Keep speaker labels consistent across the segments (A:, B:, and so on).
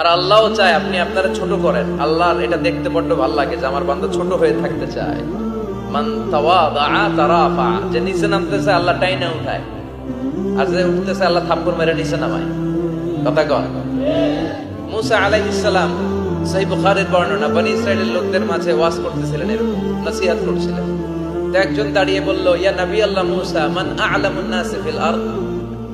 A: আর আল্লাহও চায় আপনি আপনারা ছোট করেন। আল্লাহর এটা দেখতে বড্ড ভালো লাগে যে আমার বান্দা ছোট হয়ে থাকতে চায়। মান যে নিচে নামতেছে আল্লাহ টাইনা উঠায়। আর যে উঠতেছে আল্লাহ থাপ্পড় মেরে নিচে নামায়। কথা কন। মুসা আলাইহিস সালাম সহিহ বুখারীর বর্ণনা, বনি ইসরাইলের লোকদের মাঝে ওয়াজ করতেছিলেন, এরকম নসিহত করছিলেন। একজন দাঁড়িয়ে বলল, ইয়া নবী আল্লাহ মুসা, মান আ'লামুন নাস ফিল আরদ?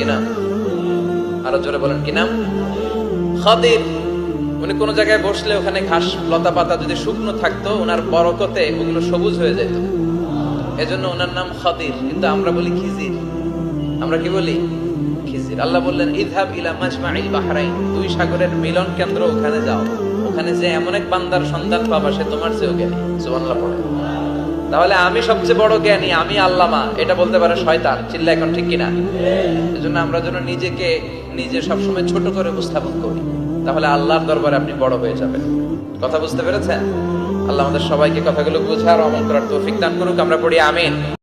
A: কি আরও জোরে বলেন খদির, উনি জায়গায় বসলে ওখানে ঘাস, লতা পাতা যদি শুকনো থাকতো, ওনার বরকতে ওগুলো সবুজ হয়ে যেত। এজন্য ওনার নাম খদির, কিন্তু আমরা বলি খিজির। আমরা কি বলি? খিজির। আল্লাহ বললেন ইলা মাজমাইল বাহরাইন, দুই সাগরের মিলন কেন্দ্র ওখানে যাও। ওখানে যে এমন এক বান্দার সন্ধান পাবা, সে তোমার চেয়েও জ্ঞানী। সুবহানাল্লাহ পড়ে তাহলে আমি সবচেয়ে বড় জ্ঞানী, আমি আল্লামা। এটা বলতে পারে শয়তান। চিল্লা এখন ঠিক কিনা? এজন্য আমরা যেন নিজেকে নিজে সবসময় ছোট করে উপস্থাপন করি। তাহলে আল্লাহর দরবারে আপনি বড় হয়ে যাবেন। কথা বুঝতে পেরেছেন? আল্লাহ আমাদের সবাইকে কথাগুলো বুঝার অমন করার তৌফিক দান করুক। আমরা পড়ি আমিন।